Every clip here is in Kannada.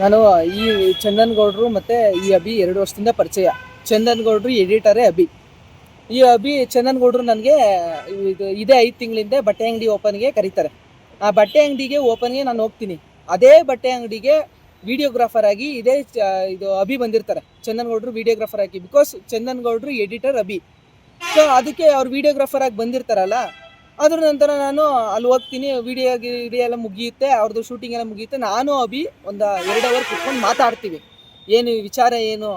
ನಾನು ಈ ಚಂದನ್ ಗೌಡ್ರು ಮತ್ತೆ ಈ ಅಭಿ ಎರಡು ವರ್ಷದಿಂದ ಪರಿಚಯ. ಚಂದನ್ ಗೌಡ್ರು ಎಡಿಟರೇ ಅಭಿ. ಈ ಅಭಿ ಚಂದನ್ ಗೌಡ್ರು ನನಗೆ ಇದು ಇದೇ ಐದು ತಿಂಗಳಿಂದ ಬಟ್ಟೆ ಅಂಗಡಿ ಓಪನ್ಗೆ ಕರೀತಾರೆ. ಆ ಬಟ್ಟೆ ಅಂಗಡಿಗೆ ಓಪನ್ಗೆ ನಾನು ಹೋಗ್ತೀನಿ. ಅದೇ ಬಟ್ಟೆ ಅಂಗಡಿಗೆ ವಿಡಿಯೋಗ್ರಾಫರ್ ಆಗಿ ಇದೇ ಇದು ಅಭಿ ಬಂದಿರ್ತಾರೆ. ಚಂದನ್ ಗೌಡ್ರು ವಿಡಿಯೋಗ್ರಾಫರ್ ಆಗಿ, ಬಿಕಾಸ್ ಚಂದನ್ ಗೌಡ್ರು ಎಡಿಟರ್ ಅಭಿ. ಸೊ ಅದಕ್ಕೆ ಅವ್ರು ವಿಡಿಯೋಗ್ರಾಫರ್ ಆಗಿ ಬಂದಿರ್ತಾರಲ್ಲ ಅದ್ರ ನಂತರ ನಾನು ಅಲ್ಲಿ ಹೋಗ್ತೀನಿ ವಿಡಿಯೋ ವಿಡಿಯೋ ಎಲ್ಲ ಮುಗಿಯುತ್ತೆ ಅವ್ರದ್ದು ಶೂಟಿಂಗ್ ಎಲ್ಲ ಮುಗಿಯುತ್ತೆ. ನಾನು ಅಭಿ ಒಂದು ಎರಡು ಅವರ್ ಕುತ್ಕೊಂಡು ಮಾತಾಡ್ತೀವಿ. ಏನು ವಿಚಾರ ಏನು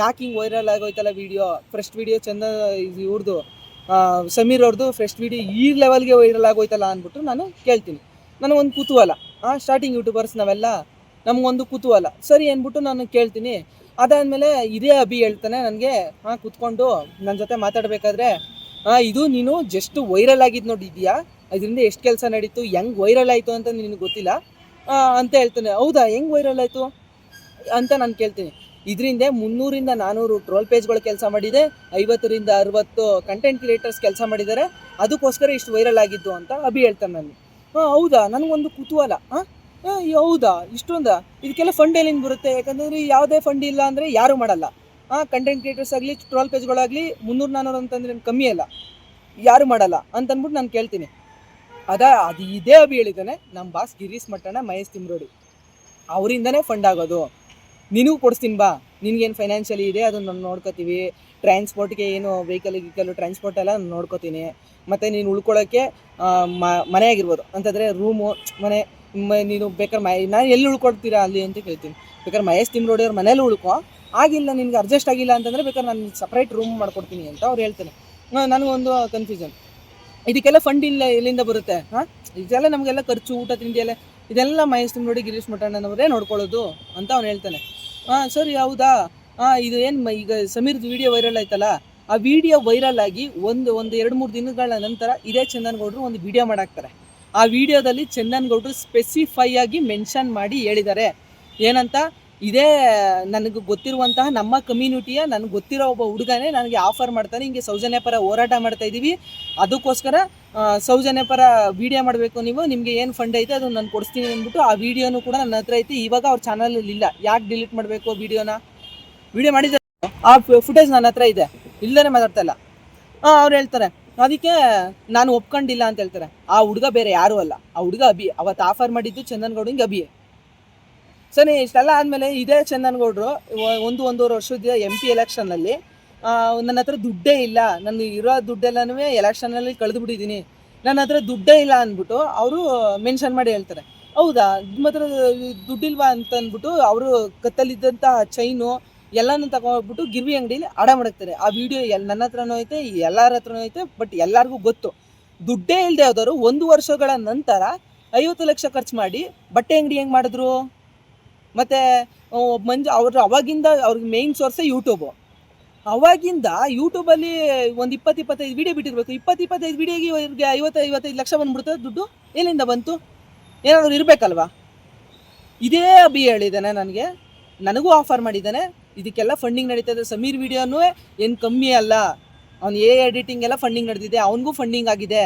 ಯಾಕೆ ಹಿಂಗೆ ವೈರಲ್ ಆಗೋಯ್ತಲ್ಲ ವಿಡಿಯೋ ಫ್ರೆಸ್ಟ್ ವಿಡಿಯೋ ಚಂದ ಇವ್ರದ್ದು ಸಮೀರ್ ಅವ್ರದ್ದು ಫ್ರೆಸ್ಟ್ ವಿಡಿಯೋ ಈ ಲೆವೆಲ್ಗೆ ವೈರಲ್ ಆಗೋಯ್ತಲ್ಲ ಅಂದ್ಬಿಟ್ಟು ನಾನು ಕೇಳ್ತೀನಿ. ನನಗೊಂದು ಕುತೂಹಲ ಸ್ಟಾರ್ಟಿಂಗ್ ಯೂಟ್ಯೂಬರ್ಸ್ ನಾವೆಲ್ಲ ನಮಗೊಂದು ಕುತೂಹಲ. ಸರಿ ಅಂದ್ಬಿಟ್ಟು ನಾನು ಕೇಳ್ತೀನಿ. ಅದಾದಮೇಲೆ ಇದೇ ಅಭಿ ಹೇಳ್ತಾನೆ ನನಗೆ ಹಾಂ ಕುತ್ಕೊಂಡು ನನ್ನ ಜೊತೆ ಮಾತಾಡಬೇಕಾದ್ರೆ ಆ, ಇದು ನೀನು ಜಸ್ಟ್ ವೈರಲ್ ಆಗಿದ್ದು ನೋಡಿದ್ಯಾ ಅದರಿಂದ ಎಷ್ಟು ಕೆಲಸ ನಡೀತು? ಹೆಂಗೆ ವೈರಲ್ ಆಯಿತು ಅಂತ ನಿನಗೆ ಗೊತ್ತಿಲ್ಲ. ಅಂತ ಹೇಳ್ತಾನೆ. ಹೌದಾ? ಹೆಂಗ್ ವೈರಲ್ ಆಯಿತು? ಅಂತ ನಾನು ಕೇಳ್ತೀನಿ. ಇದರಿಂದ ಮುನ್ನೂರಿಂದ ನಾನ್ನೂರು ಟ್ರೋಲ್ ಪೇಜ್ಗಳು ಕೆಲಸ ಮಾಡಿದೆ. ಐವತ್ತರಿಂದ ಅರವತ್ತು ಕಂಟೆಂಟ್ ಕ್ರಿಯೇಟರ್ಸ್ ಕೆಲಸ ಮಾಡಿದ್ದಾರೆ ಅದಕ್ಕೋಸ್ಕರ ಇಷ್ಟು ವೈರಲ್ ಆಗಿದ್ದು ಅಂತ ಅಭಿ ಹೇಳ್ತಾನೆ ನಾನು ಹಾಂ ಹೌದಾ? ನನಗೊಂದು ಕುತೂಹಲ. ಹಾಂ ಹೌದಾ? ಇಷ್ಟೊಂದಾ? ಇದಕ್ಕೆಲ್ಲ ಫಂಡ್ ಎಲ್ಲಿಂದ ಬರುತ್ತೆ? ಯಾಕಂದರೆ ಯಾವುದೇ ಫಂಡ್ ಇಲ್ಲ ಅಂದರೆ ಯಾರು ಮಾಡಲ್ಲ. ಕಂಟೆಂಟ್ ಕ್ರಿಯೇಟರ್ಸ್ ಆಗಲಿ ಟ್ರೋಲ್ ಪೇಜ್ಗಳಾಗಲಿ ಮುನ್ನೂರು ನಾನೂರು ಅಂತಂದ್ರೆ ಕಮ್ಮಿ ಅಲ್ಲ. ಯಾರು ಮಾಡಲ್ಲ ಅಂತಂದ್ಬಿಟ್ಟು ನಾನು ಕೇಳ್ತೀನಿ. ಅದ, ಅದು ಇದೇ ಅಭಿ ಹೇಳಿದ್ದಾನೆ ನಮ್ಮ ಬಾಸ್ ಗಿರೀಶ್ ಮಟ್ಟಣ ಮಹೇಶ್ ತಿಮ್ರೋಡಿ. ಅವರಿಂದನೇ ಫಂಡ್ ಆಗೋದು. ನಿನಗೂ ಕೊಡಿಸ್ತೀನಿ ಬಾ. ನಿನಗೇನು ಫೈನಾನ್ಷಿಯಲಿ ಇದೆ ಅದನ್ನು ನಾನು ನೋಡ್ಕೋತೀವಿ. ಟ್ರಾನ್ಸ್ಪೋರ್ಟ್ಗೆ ಏನು ವೆಹಿಕಲ್ ಗಿಕಲ್ ಟ್ರಾನ್ಸ್ಪೋರ್ಟ್ ಎಲ್ಲ ನಾನು ನೋಡ್ಕೋತೀನಿ. ಮತ್ತು ನೀನು ಉಳ್ಕೊಳ್ಳೋಕ್ಕೆ ಮನೆ ಆಗಿರ್ಬೋದು. ಅಂತಂದರೆ ರೂಮು ಮನೆ ನೀನು ಬೇಕಾದ್ರೆ ಮೈ ನಾನು ಎಲ್ಲಿ ಉಳ್ಕೊಳ್ತೀರಾ ಅಲ್ಲಿ ಅಂತ ಕೇಳ್ತೀನಿ. ಬೇಕಾದ್ರೆ ಮಹೇಶ್ ತಿಮ್ರೋಡಿ ಅವ್ರ ಮನೇಲಿ ಉಳ್ಕೊ. ಆಗಿಲ್ಲ, ನಿನಗೆ ಅಡ್ಜಸ್ಟ್ ಆಗಿಲ್ಲ ಅಂತಂದರೆ ಬೇಕಾದ್ರೆ ನಾನು ಸಪ್ರೇಟ್ ರೂಮ್ ಮಾಡ್ಕೊಡ್ತೀನಿ ಅಂತ ಅವ್ರು ಹೇಳ್ತಾನೆ ನನಗೊಂದು ಕನ್ಫ್ಯೂಷನ್ ಇದಕ್ಕೆಲ್ಲ ಫಂಡ್ ಇಲ್ಲ, ಎಲ್ಲಿಂದ ಬರುತ್ತೆ? ಹಾಂ? ಇದೆಲ್ಲ ನಮಗೆಲ್ಲ ಖರ್ಚು, ಊಟ, ತಿಂಡಿ ಎಲ್ಲ, ಇದೆಲ್ಲ ಮಹೇಶ್ ನೋಡಿ ಗಿರೀಶ್ ಮಠಣ್ಣನವರೇ ನೋಡ್ಕೊಳ್ಳೋದು ಅಂತ ಅವ್ನು ಹೇಳ್ತಾನೆ ಹಾಂ ಸರಿ, ಹೌದಾ? ಹಾಂ ಇದು ಏನು ಈಗ ಸಮೀರ್ದು ವಿಡಿಯೋ ವೈರಲ್ ಆಯ್ತಲ್ಲ, ಆ ವಿಡಿಯೋ ವೈರಲ್ ಆಗಿ ಒಂದು ಒಂದು ಎರಡು ಮೂರು ದಿನಗಳ ನಂತರ ಇದೇ ಚಂದನ್ ಗೌಡ್ರು ಒಂದು ವಿಡಿಯೋ ಮಾಡಾಕ್ತಾರೆ. ಆ ವಿಡಿಯೋದಲ್ಲಿ ಚಂದನ್ ಗೌಡ್ರು ಸ್ಪೆಸಿಫೈ ಆಗಿ ಮೆನ್ಷನ್ ಮಾಡಿ ಹೇಳಿದ್ದಾರೆ. ಏನಂತ? ಇದೇ ನನಗೆ ಗೊತ್ತಿರುವಂತಹ ನಮ್ಮ ಕಮ್ಯುನಿಟಿಯ ನನಗೆ ಗೊತ್ತಿರೋ ಒಬ್ಬ ಹುಡುಗನೇ ನನಗೆ ಆಫರ್ ಮಾಡ್ತಾನೆ, ಹಿಂಗೆ ಸೌಜನ್ಯ ಪರ ಹೋರಾಟ ಮಾಡ್ತಾ ಇದ್ದೀವಿ ಅದಕ್ಕೋಸ್ಕರ ಸೌಜನ್ಯ ಪರ ವಿಡಿಯೋ ಮಾಡಬೇಕು ನೀವು, ನಿಮಗೆ ಏನು ಫಂಡ್ ಐತೆ ಅದನ್ನು ನಾನು ಕೊಡಿಸ್ತೀನಿ ಅಂದ್ಬಿಟ್ಟು ಆ ವಿಡಿಯೋನು ಕೂಡ ನನ್ನ ಹತ್ರ ಐತಿ. ಇವಾಗ ಅವ್ರ ಚಾನಲಲ್ಲಿ ಇಲ್ಲ. ಯಾಕೆ ಡಿಲೀಟ್ ಮಾಡಬೇಕು ವಿಡಿಯೋನ ವಿಡಿಯೋ ಮಾಡಿದ್ದಾರೆ ಆ ಫುಟೇಜ್ ನನ್ನ ಹತ್ರ ಇದೆ. ಇಲ್ಲದೇ ಮಾತಾಡ್ತಾ ಇಲ್ಲ. ಹಾಂ ಅವ್ರು ಹೇಳ್ತಾರೆ, ಅದಕ್ಕೆ ನಾನು ಒಪ್ಕೊಂಡಿಲ್ಲ ಅಂತ ಹೇಳ್ತಾರೆ. ಆ ಹುಡುಗ ಬೇರೆ ಯಾರೂ ಅಲ್ಲ. ಆ ಹುಡುಗ ಅಭಿ, ಅವತ್ತು ಆಫರ್ ಮಾಡಿದ್ದು ಚಂದನ್ಗೌಡಿಂಗ್ ಅಭಿಯೇ ಅಭಿ. ಸರಿ, ಇಷ್ಟೆಲ್ಲ ಆದಮೇಲೆ ಇದೇ ಚಂದನ್ಗೌಡ್ರು ಒಂದು ಒಂದೂವರೆ ವರ್ಷದ ಎಂ ಪಿ ಎಲೆಕ್ಷನಲ್ಲಿ ನನ್ನ ಹತ್ರ ದುಡ್ಡೇ ಇಲ್ಲ. ನನ್ನ ಇರೋ ದುಡ್ಡೆಲ್ಲನೂ ಎಲೆಕ್ಷನಲ್ಲಿ ಕಳೆದು ಬಿಟ್ಟಿದ್ದೀನಿ ನನ್ನ ಹತ್ರ ದುಡ್ಡೇ ಇಲ್ಲ ಅಂದ್ಬಿಟ್ಟು ಅವರು ಮೆನ್ಷನ್ ಮಾಡಿ ಹೇಳ್ತಾರೆ. ಹೌದಾ? ನಿಮ್ಮ ಹತ್ರ ದುಡ್ಡಿಲ್ವಾ ಅಂತ ಅಂದ್ಬಿಟ್ಟು ಅವರು ಕತ್ತಲ್ಲಿದ್ದಂಥ ಚೈನು ಎಲ್ಲನೂ ತಗೊಂಡ್ಬಿಟ್ಟು ಗಿರ್ವಿ ಅಂಗಡಿಲಿ ಅಡ ಮಾಡ್ತಾರೆ ಆ ವಿಡಿಯೋ ಎಲ್, ನನ್ನ ಹತ್ರನೂ ಐತೆ, ಎಲ್ಲರ ಹತ್ರನೂ ಐತೆ ಬಟ್ ಎಲ್ಲರಿಗೂ ಗೊತ್ತು. ದುಡ್ಡೇ ಇಲ್ಲದೆ ಹೋದವರು ಒಂದು ವರ್ಷಗಳ ನಂತರ ಐವತ್ತು ಲಕ್ಷ ಖರ್ಚು ಮಾಡಿ ಬಟ್ಟೆ ಅಂಗಡಿ ಹೆಂಗೆ ಮಾಡಿದ್ರು? ಮತ್ತು ಮಂಜು, ಅವ್ರ ಅವಾಗಿಂದ ಅವ್ರಿಗೆ ಮೇಯ್ನ್ ಸೋರ್ಸೇ ಯೂಟ್ಯೂಬು ಅವಾಗಿಂದ ಯೂಟ್ಯೂಬಲ್ಲಿ ಒಂದು ಇಪ್ಪತ್ತು ಇಪ್ಪತ್ತೈದು ವಿಡಿಯೋ ಬಿಟ್ಟಿರ್ಬೇಕು. ಇಪ್ಪತ್ತು ಇಪ್ಪತ್ತೈದು ವಿಡಿಯೋಗೆ ಇವ್ರಿಗೆ ಐವತ್ತು, ಐವತ್ತೈದು ಲಕ್ಷ ಬಂದ್ಬಿಡ್ತದೆ ದುಡ್ಡು. ಎಲ್ಲಿಂದ ಬಂತು? ಏನಾದರೂ ಇರಬೇಕಲ್ವಾ? ಇದೇ ಅಭಿ ಹೇಳಿದ್ದಾನೆ ನನಗೆ. ನನಗೂ ಆಫರ್ ಮಾಡಿದ್ದಾನೆ. ಇದಕ್ಕೆಲ್ಲ ಫಂಡಿಂಗ್ ನಡೀತದೆ. ಸಮೀರ್ ವಿಡಿಯೋನೂ ಏನು ಕಮ್ಮಿ ಅಲ್ಲ. ಅವ್ನು ಎ ಎಡಿಟಿಂಗ್ ಎಲ್ಲ ಫಂಡಿಂಗ್ ನಡೆದಿದೆ. ಅವನಿಗೂ ಫಂಡಿಂಗ್ ಆಗಿದೆ.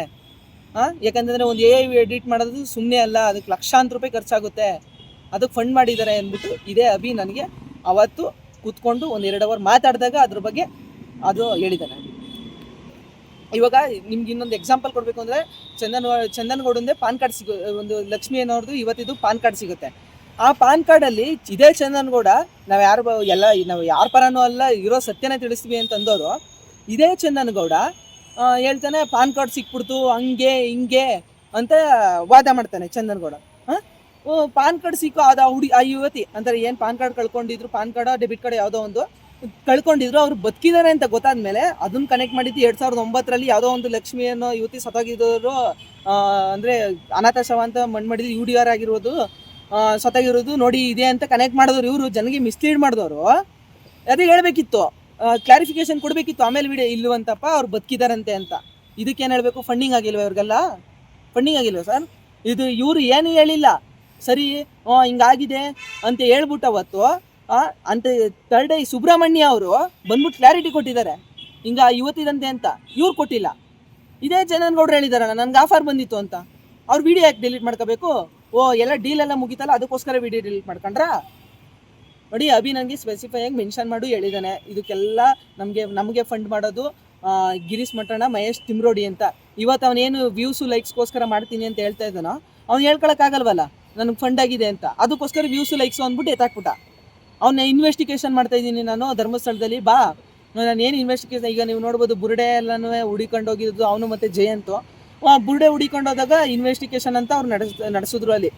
ಹಾಂ ಯಾಕಂತಂದರೆ ಒಂದು ಎ ಎಡಿಟ್ ಮಾಡೋದು ಸುಮ್ಮನೆ ಅಲ್ಲ. ಅದಕ್ಕೆ ಲಕ್ಷಾಂತರ ರೂಪಾಯಿ ಖರ್ಚಾಗುತ್ತೆ. ಅದಕ್ಕೆ ಫಂಡ್ ಮಾಡಿದ್ದಾರೆ ಅಂದ್ಬಿಟ್ಟು ಇದೇ ಅಭಿ ನನಗೆ ಅವತ್ತು ಕೂತ್ಕೊಂಡು ಒಂದು ಎರಡು ಅವರ್ ಮಾತಾಡಿದಾಗ ಅದ್ರ ಬಗ್ಗೆ ಅದು ಹೇಳಿದ್ದಾನೆ ಇವಾಗ ನಿಮ್ಗೆ ಇನ್ನೊಂದು ಎಕ್ಸಾಂಪಲ್ ಕೊಡಬೇಕು ಅಂದರೆ ಚಂದನ್ ಚಂದನ್ ಗೌಡಂದೇ ಪಾನ್ ಕಾರ್ಡ್ ಸಿಗೋ ಒಂದು ಲಕ್ಷ್ಮಿ ಅನ್ನೋರ್ದು ಇವತ್ತಿದು ಪಾನ್ ಕಾರ್ಡ್ ಸಿಗುತ್ತೆ. ಆ ಪಾನ್ ಕಾರ್ಡಲ್ಲಿ ಇದೇ ಚಂದನ್ ಗೌಡ ನಾವು ಯಾರು ಎಲ್ಲ ನಾವು ಯಾರ ಪರನೂ ಅಲ್ಲ, ಇರೋ ಸತ್ಯನೇ ತಿಳಿಸ್ತೀವಿ ಅಂತ ಅಂದೋರು. ಇದೇ ಚಂದನ್ ಗೌಡ ಹೇಳ್ತಾನೆ ಪಾನ್ ಕಾರ್ಡ್ ಸಿಕ್ಬಿಡ್ತು, ಹಂಗೆ, ಹಿಂಗೆ ಅಂತ ವಾದ ಮಾಡ್ತಾನೆ ಚಂದನ್ ಗೌಡ ಹಾಂ? ಪಾನ್ ಕಾರ್ಡ್ ಸಿಕ್ಕು ಅದು ಹುಡಿ ಆ ಯುವತಿ. ಅಂದರೆ ಏನು ಪಾನ್ ಕಾರ್ಡ್ ಕಳ್ಕೊಂಡಿದ್ರು, ಪಾನ್ ಕಾರ್ಡ್, ಡೆಬಿಟ್ ಕಾರ್ಡ್ ಯಾವುದೋ ಒಂದು ಕಳ್ಕೊಂಡಿದ್ರು, ಅವ್ರು ಬದುಕಿದ್ದಾರೆ ಅಂತ ಗೊತ್ತಾದ್ಮೇಲೆ ಅದನ್ನ ಕನೆಕ್ಟ್ ಮಾಡಿದ್ದು ಎರಡು ಸಾವಿರದ ಒಂಬತ್ತರಲ್ಲಿ ಯಾವುದೋ ಒಂದು ಲಕ್ಷ್ಮಿ ಅನ್ನೋ ಯುವತಿ ಸತಾಗಿದ್ದವರು ಅಂದರೆ ಅನಾಥ ಶವ ಅಂತ ಮಣ್ಣು ಮಾಡಿದ್ರು ಯು ಡಿ ಆರ್ ಆಗಿರೋದು ಸತಾಗಿರೋದು ನೋಡಿ ಇದೆ ಅಂತ ಕನೆಕ್ಟ್ ಮಾಡಿದವರು ಇವರು. ಜನಗೆ ಮಿಸ್ಲೀಡ್ ಮಾಡಿದವರು. ಅದೇ ಹೇಳಬೇಕಿತ್ತು. ಕ್ಲಾರಿಫಿಕೇಶನ್ ಕೊಡಬೇಕಿತ್ತು. ಆಮೇಲೆ ವಿಡಿಯೋ ಇಲ್ಲವಂತಪ್ಪ ಅವ್ರು ಬದುಕಿದಾರಂತೆ ಅಂತ. ಇದಕ್ಕೇನು ಹೇಳಬೇಕು? ಫಂಡಿಂಗ್ ಆಗಿಲ್ವ ಇವ್ರಿಗೆಲ್ಲ? ಫಂಡಿಂಗ್ ಆಗಿಲ್ವ ಸರ್? ಇದು ಇವರು ಏನು ಹೇಳಿಲ್ಲ. ಸರಿ ಹಿಂಗಾಗಿದೆ ಅಂತ ಹೇಳ್ಬಿಟ್ಟು ಅವತ್ತು ಅಂತ ಥರ್ಡ್ ಐ ಸುಬ್ರಹ್ಮಣ್ಯ ಅವರು ಬಂದ್ಬಿಟ್ಟು ಕ್ಲಾರಿಟಿ ಕೊಟ್ಟಿದ್ದಾರೆ. ಹಿಂಗ ಇವತ್ತಿದಂತೆ ಅಂತ ಇವ್ರು ಕೊಟ್ಟಿಲ್ಲ. ಇದೇ ಜನನ್ಗೌಡ್ರು ಹೇಳಿದಾರಲ್ಲ, ನನ್ಗೆ ಆಫರ್ ಬಂದಿತ್ತು ಅಂತ. ಅವ್ರು ವಿಡಿಯೋ ಯಾಕೆ ಡಿಲೀಟ್ ಮಾಡ್ಕೋಬೇಕು? ಓ, ಎಲ್ಲ ಡೀಲ್ ಎಲ್ಲ ಮುಗಿತಲ್ಲ, ಅದಕ್ಕೋಸ್ಕರ ವಿಡಿಯೋ ಡಿಲೀಟ್ ಮಾಡ್ಕೊಂಡ್ರಾ? ನೋಡಿ, ಅಭಿ ನನಗೆ ಸ್ಪೆಸಿಫೈ ಆಗಿ ಮೆನ್ಷನ್ ಮಾಡು ಹೇಳಿದ್ದಾನೆ ಇದಕ್ಕೆಲ್ಲ ನಮಗೆ ನಮಗೆ ಫಂಡ್ ಮಾಡೋದು ಗಿರೀಶ್ ಮಠಣ ಮಹೇಶ್ ತಿಮ್ರೋಡಿ ಅಂತ. ಇವತ್ತು ಅವನೇನು ವ್ಯೂಸು ಲೈಕ್ಸ್ಗೋಸ್ಕರ ಮಾಡ್ತೀನಿ ಅಂತ ಹೇಳ್ತಾ ಇದ್ದಾನೋ, ಅವ್ನು ಹೇಳ್ಕೊಳಕ್ಕಾಗಲ್ವಲ್ಲ? ನನಗೆ ಫಂಡ್ ಆಗಿದೆ ಅಂತ. ಅದಕ್ಕೋಸ್ಕರ ವ್ಯೂಸ್ ಲೈಕ್ಸು ಅಂದ್ಬಿಟ್ಟು ಎತ್ತಾಕ್ಬಿಟ್ಟ. ಅವನ್ನ ಇನ್ವೆಸ್ಟಿಗೇಷನ್ ಮಾಡ್ತಾ ಇದ್ದೀನಿ ನಾನು ಧರ್ಮಸ್ಥಳದಲ್ಲಿ. ಬಾ. ನಾನು ಏನು ಇನ್ವೆಸ್ಟಿಗೇಷನ್ ಈಗ ನೀವು ನೋಡ್ಬೋದು ಬುರುಡೆ ಎಲ್ಲನೂ ಹುಡಿಕೊಂಡು ಹೋಗಿದ್ದು ಅವನು ಮತ್ತು ಜಯಂತು. ಬುರುಡೆ ಹುಡಿಕೊಂಡು ಹೋದಾಗ ಇನ್ವೆಸ್ಟಿಗೇಷನ್ ಅಂತ ಅವ್ರು ನಡೆಸ್ ನಡೆಸಿದ್ರು ಅಲ್ಲಿ.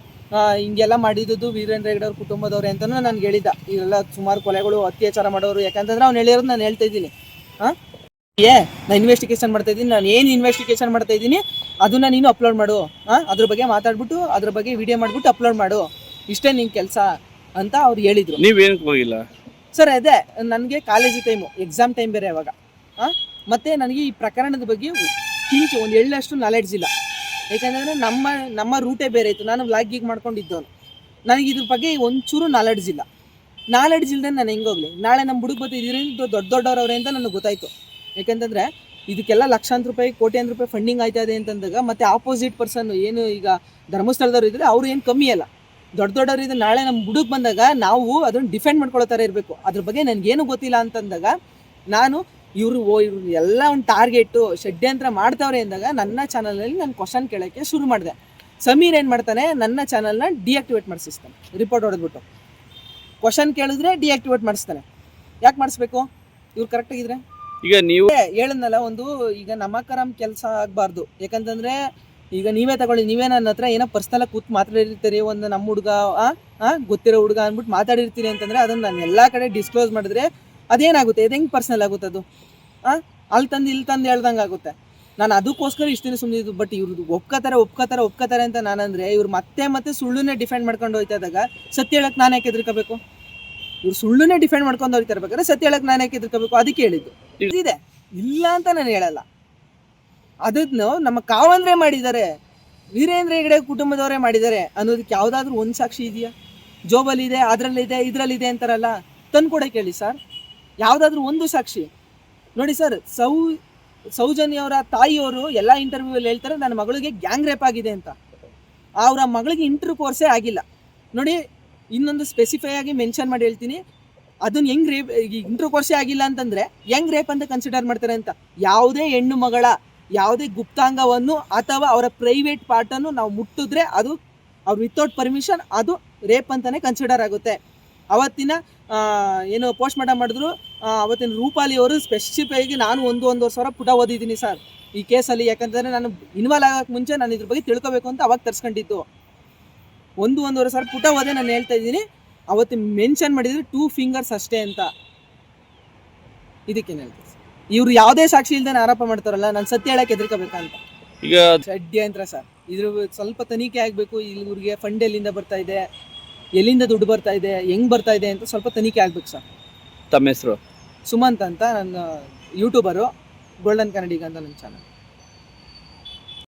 ಹಿಂಗೆಲ್ಲ ಮಾಡಿದ್ದು ವೀರೇಂದ್ರ ಹೆಗ್ಡೆ ಅವ್ರ ಕುಟುಂಬದವ್ರೆ ಅಂತಲೂ ನಾನು ಹೇಳಿದ ಇವೆಲ್ಲ ಸುಮಾರು ಕೊಲೆಗಳು, ಅತ್ಯಾಚಾರ ಮಾಡೋರು. ಯಾಕಂತಂದ್ರೆ ಅವ್ನು ಹೇಳಿರೋದು ನಾನು ಹೇಳ್ತಾ ಇದ್ದೀನಿ. ಹಾಂ ಏ ನಾನು ಇನ್ವೆಸ್ಟಿಗೇಷನ್ ಮಾಡ್ತಾ ಇದ್ದೀನಿ. ನಾನು ಏನು ಇನ್ವೆಸ್ಟಿಗೇಷನ್ ಮಾಡ್ತಾ ಇದ್ದೀನಿ? ಅದನ್ನ ನೀನು ಅಪ್ಲೋಡ್ ಮಾಡು. ಹಾಂ ಅದ್ರ ಬಗ್ಗೆ ಮಾತಾಡ್ಬಿಟ್ಟು ಅದ್ರ ಬಗ್ಗೆ ವಿಡಿಯೋ ಮಾಡಿಬಿಟ್ಟು ಅಪ್ಲೋಡ್ ಮಾಡು. ಇಷ್ಟೇ ನಿನ್ನ ಕೆಲಸ ಅಂತ ಅವ್ರು ಹೇಳಿದರು. ನೀವೇನಕ್ಕೆ ಹೋಗಿಲ್ಲ? ಸರ್ ಅದೇ ನನಗೆ ಕಾಲೇಜು ಟೈಮು ಎಕ್ಸಾಮ್ ಟೈಮ್ ಬೇರೆ ಯಾವಾಗ ಹಾಂ ಮತ್ತು ನನಗೆ ಈ ಪ್ರಕರಣದ ಬಗ್ಗೆ ಕಿಂಚು ಒಂದು ಎಳ್ಳಷ್ಟು ನಾಲೆಡ್ಜ್ ಇಲ್ಲ. ಯಾಕಂದರೆ ನಮ್ಮ ನಮ್ಮ ರೂಟೇ ಬೇರೆ ಇತ್ತು. ನಾನು ವ್ಲಾಗ್ ಗೀಗ್ ಮಾಡ್ಕೊಂಡಿದ್ದವನು. ನನಗೆ ಇದ್ರ ಬಗ್ಗೆ ಒಂಚೂರು ನಾಲೆಡ್ಜ್ ಇಲ್ಲ. ನಾಲೆಡ್ಜ್ ಇಲ್ಲದೆ ನಾನು ಹೆಂಗೋಗ್ಲಿ ನಾಳೆ ನಮ್ಮ ಹುಡುಗ ಬತ್ತು ದೊಡ್ಡ ದೊಡ್ಡವ್ರವ್ರೆ ಅಂತ ನನಗೆ ಗೊತ್ತಾಯಿತು. ಯಾಕಂತಂದರೆ ಇದಕ್ಕೆಲ್ಲ ಲಕ್ಷಾಂತರ ರೂಪಾಯಿ, ಕೋಟ್ಯಾಂತರ ರೂಪಾಯಿ ಫಂಡಿಂಗ್ ಆಯ್ತಾ ಇದೆ ಅಂತಂದಾಗ ಮತ್ತೆ ಆಪೋಸಿಟ್ ಪರ್ಸನ್ ಏನು ಈಗ ಧರ್ಮಸ್ಥಳದವ್ರು ಇದ್ರೆ ಅವ್ರು ಏನು ಕಮ್ಮಿ ಅಲ್ಲ. ದೊಡ್ಡ ದೊಡ್ಡವ್ರು ಇದ್ರೆ ನಾಳೆ ನಮ್ಮ ಗುಡಕ್ಕೆ ಬಂದಾಗ ನಾವು ಅದನ್ನು ಡಿಫೆಂಡ್ ಮಾಡ್ಕೊಳ್ಳೋ ಥರ ಇರಬೇಕು. ಅದ್ರ ಬಗ್ಗೆ ನನಗೇನು ಗೊತ್ತಿಲ್ಲ ಅಂತಂದಾಗ ನಾನು ಇವರು ಓ, ಇವ್ರು ಎಲ್ಲ ಒಂದು ಟಾರ್ಗೆಟು ಷಡ್ಯಂತ್ರ ಮಾಡ್ತಾವ್ರೆ ಅಂದಾಗ ನನ್ನ ಚಾನಲಲ್ಲಿ ನಾನು ಕ್ವಶನ್ ಕೇಳೋಕ್ಕೆ ಶುರು ಮಾಡಿದೆ. ಸಮೀರ್ ಏನು ಮಾಡ್ತಾನೆ, ನನ್ನ ಚಾನಲ್ನ ಡಿಆಕ್ಟಿವೇಟ್ ಮಾಡಿಸ್ತಾನೆ ರಿಪೋರ್ಟ್ ಹೊಡೆದ್ಬಿಟ್ಟು. ಕ್ವಶನ್ ಕೇಳಿದ್ರೆ ಡಿಆಕ್ಟಿವೇಟ್ ಮಾಡಿಸ್ತಾನೆ. ಯಾಕೆ ಮಾಡಿಸ್ಬೇಕು? ಇವ್ರು ಕರೆಕ್ಟಾಗಿದ್ರೆ ಈಗ ನೀವು ಹೇಳದ್ನಲ್ಲ, ಒಂದು ಈಗ ನಮಕರಂ ಕೆಲಸ ಆಗಬಾರ್ದು. ಯಾಕಂತಂದ್ರೆ, ಈಗ ನೀವೇ ತಗೊಳ್ಳಿ, ನೀವೇ ನನ್ನ ಹತ್ರ ಏನೋ ಪರ್ಸ್ನಲ್ ಕೂತ್ ಮಾತಾಡಿರ್ತೀರಿ, ಒಂದು ನಮ್ಮ ಹುಡುಗ, ಆ ಗೊತ್ತಿರೋ ಹುಡುಗ ಅಂದ್ಬಿಟ್ಟು ಮಾತಾಡಿರ್ತೀರಿ ಅಂತಂದ್ರೆ ಅದನ್ನ ನಾನು ಎಲ್ಲ ಕಡೆ ಡಿಸ್ಕ್ಲೋಸ್ ಮಾಡಿದ್ರೆ ಅದೇನಾಗುತ್ತೆ? ಅದು ಹೆಂಗೆ ಪರ್ಸ್ನಲ್ ಆಗುತ್ತೆ ಅದು? ಆ ಅಲ್ಲಿ ತಂದು ಇಲ್ಲಿ ತಂದು ಹೇಳ್ದಂಗೆ ಆಗುತ್ತೆ. ನಾನು ಅದಕ್ಕೋಸ್ಕರ ಇಷ್ಟು ದಿನ ಇದು ಬಟ್ ಇವ್ರದ್ದು ಒಪ್ಕೋತಾರೆ ಒಪ್ಕೋತಾರೆ ಒಪ್ಕೋತಾರೆ ಅಂತ ನಾನಂದ್ರೆ ಇವ್ರು ಮತ್ತೆ ಮತ್ತೆ ಸುಳ್ಳುನೇ ಡಿಫೆಂಡ್ ಮಾಡ್ಕೊಂಡು ಹೋಯ್ತಾ ಇದ್ದಾಗ ಸತ್ಯ ಹೇಳಕ್ ನಾನು ಯಾಕೆ ಎದ್ರಿಕೋಬೇಕು ಇವ್ರು ಸುಳ್ಳುನೇ ಡಿಫೆಂಡ್ ಮಾಡ್ಕೊಂಡು ಹೋಗ್ತಾ ಇರ್ಬೇಕಾದ್ರೆ ಸತ್ಯ ಹೇಳಕ್ ನಾನು ಯಾಕೆ ಎದುರ್ಕೋಬೇಕು ಅದಕ್ಕೆ ಹೇಳಿದ್ದು. ಇದೆ. ಇಲ್ಲ ಅಂತ ನಾನು ಹೇಳಲ್ಲ. ಅದನ್ನು ನಮ್ಮ ಕಾವಂದ್ರೆ ಮಾಡಿದ್ದಾರೆ. ವೀರೇಂದ್ರ ಹೆಗಡೆ ಕುಟುಂಬದವರೇ ಮಾಡಿದ್ದಾರೆ ಅನ್ನೋದಕ್ಕೆ ಯಾವುದಾದ್ರೂ ಒಂದು ಸಾಕ್ಷಿ ಇದೆಯಾ? ಜೋಬಲ್ಲಿದೆ ಅದರಲ್ಲಿದೆ ಇದರಲ್ಲಿದೆ ಅಂತಾರಲ್ಲ, ತಂದು ಕೂಡ ಕೇಳಿ ಸರ್. ಯಾವುದಾದ್ರೂ ಒಂದು ಸಾಕ್ಷಿ. ನೋಡಿ ಸರ್, ಸೌ ಸೌಜನ್ಯವರ ತಾಯಿಯವರು ಎಲ್ಲ ಇಂಟರ್ವ್ಯೂವಲ್ಲಿ ಹೇಳ್ತಾರೆ, ನನ್ನ ಮಗಳಿಗೆ ಗ್ಯಾಂಗ್ ರೇಪ್ ಆಗಿದೆ ಅಂತ. ಅವರ ಮಗಳಿಗೆ ಇಂಟರ್ ಕೋರ್ಸೇ ಆಗಿಲ್ಲ. ನೋಡಿ ಇನ್ನೊಂದು ಸ್ಪೆಸಿಫೈ ಆಗಿ ಮೆನ್ಷನ್ ಮಾಡಿ ಹೇಳ್ತೀನಿ. ಅದನ್ನ ಹೆಂಗ್ ರೇಪ್ ಇಂಟ್ರೋ ಕೋರ್ಸೆ ಆಗಿಲ್ಲ ಅಂತಂದ್ರೆ ಹೆಂಗ್ ರೇಪ್ ಅಂತ ಕನ್ಸಿಡರ್ ಮಾಡ್ತಾರೆ ಅಂತ. ಯಾವುದೇ ಹೆಣ್ಣು ಮಗಳ, ಯಾವುದೇ ಗುಪ್ತಾಂಗವನ್ನು ಅಥವಾ ಅವರ ಪ್ರೈವೇಟ್ ಪಾರ್ಟನ್ನು ನಾವು ಮುಟ್ಟಿದ್ರೆ ಅದು ಅವ್ರ ವಿತೌಟ್ ಪರ್ಮಿಷನ್ ಅದು ರೇಪ್ ಅಂತಾನೆ ಕನ್ಸಿಡರ್ ಆಗುತ್ತೆ. ಅವತ್ತಿನ ಏನು ಪೋಸ್ಟ್ ಮಾರ್ಟಮ್ ಮಾಡಿದ್ರು ಅವತ್ತಿನ ರೂಪಾಲಿ ಅವರು ಸ್ಪೆಸಿಫೈ ಆಗಿ ನಾನು ಒಂದು ಒಂದೂವರೆ ಸಾವಿರ ಪುಟ ಓದಿದ್ದೀನಿ ಸರ್. ಈ ಕೇಸಲ್ಲಿ ಯಾಕಂತಂದರೆ ನಾನು ಇನ್ವಾಲ್ವ್ ಆಗೋಕೆ ಮುಂಚೆ ನಾನು ಇದ್ರ ಬಗ್ಗೆ ತಿಳ್ಕೊಬೇಕು ಅಂತ ಅವಾಗ ತರ್ಸ್ಕೊಂಡಿದ್ದು. ಒಂದು ಒಂದೂವರೆ ಸಾವಿರ ಪುಟ ಓದೇ ನಾನು ಹೇಳ್ತಾ ಇದ್ದೀನಿ. ಅವತ್ತು ಮೆನ್ಷನ್ ಮಾಡಿದ್ರೆ ಟೂ ಫಿಂಗರ್ಸ್ ಅಷ್ಟೇ ಅಂತ. ಇದಕ್ಕೆ ಹೇಳ್ತೀನಿ. ಇವ್ರು ಯಾವುದೇ ಸಾಕ್ಷಿ ಇಲ್ದೇ ಆರೋಪ ಮಾಡ್ತಾರಲ್ಲ ನಾನು ಸತ್ಯ ಹೇಳಕ್ಕೆ ಎದ್ರಿಕೋಬೇಕಂತ ಈಗ ಷಡ್ಯಂತ್ರ ಸರ್. ಇದ್ರ ಸ್ವಲ್ಪ ತನಿಖೆ ಆಗಬೇಕು ಇವ್ರಿಗೆ ಫಂಡ್ ಎಲ್ಲಿಂದ ಬರ್ತಾ ಇದೆ ಎಲ್ಲಿಂದ ದುಡ್ಡು ಬರ್ತಾ ಇದೆ ಹೆಂಗ್ ಬರ್ತಾ ಇದೆ ಅಂತ ಸ್ವಲ್ಪ ತನಿಖೆ ಆಗ್ಬೇಕು ಸರ್. ತಮ್ಮ ಹೆಸರು? ಸುಮಂತ್ ಅಂತ ನನ್ನ ಯೂಟ್ಯೂಬರು ಗೋಲ್ಡನ್ ಕನ್ನಡಿಗ ಅಂತ ನನ್ನ ಚಾನಲ್